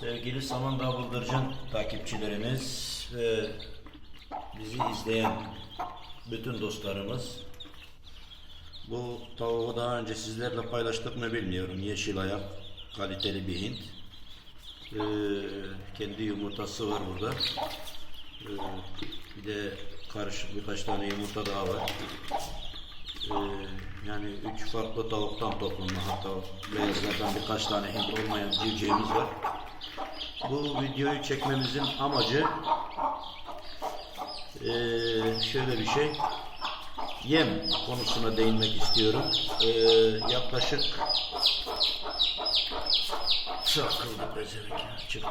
Sevgili Samandağ Bıldırcın takipçilerimiz ve bizi izleyen bütün dostlarımız bu tavuğu daha önce sizlerle paylaştık mı bilmiyorum. Yeşil ayak kaliteli bir Hint. Ee, kendi yumurtası var burada. Ee, bir de karışık birkaç tane yumurta daha var. Ee, yani üç farklı tavuktan toplanma hatta beyazlardan birkaç tane Hint olmayan civcivimiz var. Bu videoyu çekmemizin amacı eee, şöyle bir şey. Yem konusuna değinmek istiyorum. Eee, yaklaşık Çakıldı çıktı.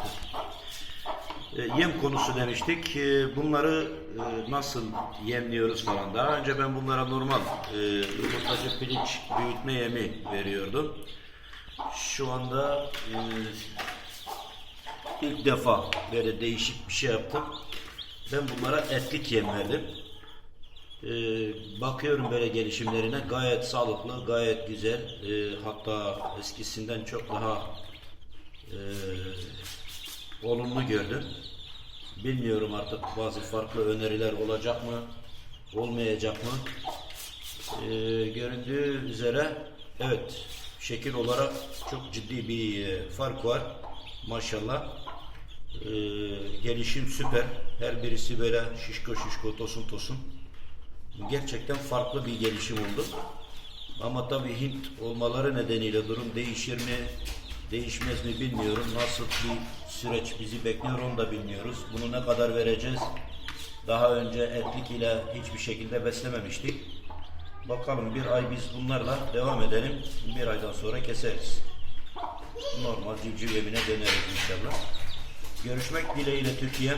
E, yem konusu demiştik. E, bunları e, nasıl yemliyoruz falan. Daha önce ben bunlara normal e, yumurtacı pirinç büyütme yemi veriyordum. Şu anda e, ilk defa böyle değişik bir şey yaptım. Ben bunlara etlik yem verdim. E, bakıyorum böyle gelişimlerine gayet sağlıklı, gayet güzel. E, hatta eskisinden çok daha e, olumlu gördüm. Bilmiyorum artık bazı farklı öneriler olacak mı, olmayacak mı? Ee, göründüğü üzere evet şekil olarak çok ciddi bir e, fark var. Maşallah. Ee, gelişim süper. Her birisi böyle şişko şişko tosun tosun. Gerçekten farklı bir gelişim oldu. Ama tabii Hint olmaları nedeniyle durum değişir mi, değişmez mi bilmiyorum. Nasıl bir süreç bizi bekliyor onu da bilmiyoruz. Bunu ne kadar vereceğiz? Daha önce etlik ile hiçbir şekilde beslememiştik. Bakalım bir ay biz bunlarla devam edelim. Bir aydan sonra keseriz. Normal civciv evine döneriz inşallah. Görüşmek dileğiyle Türkiye.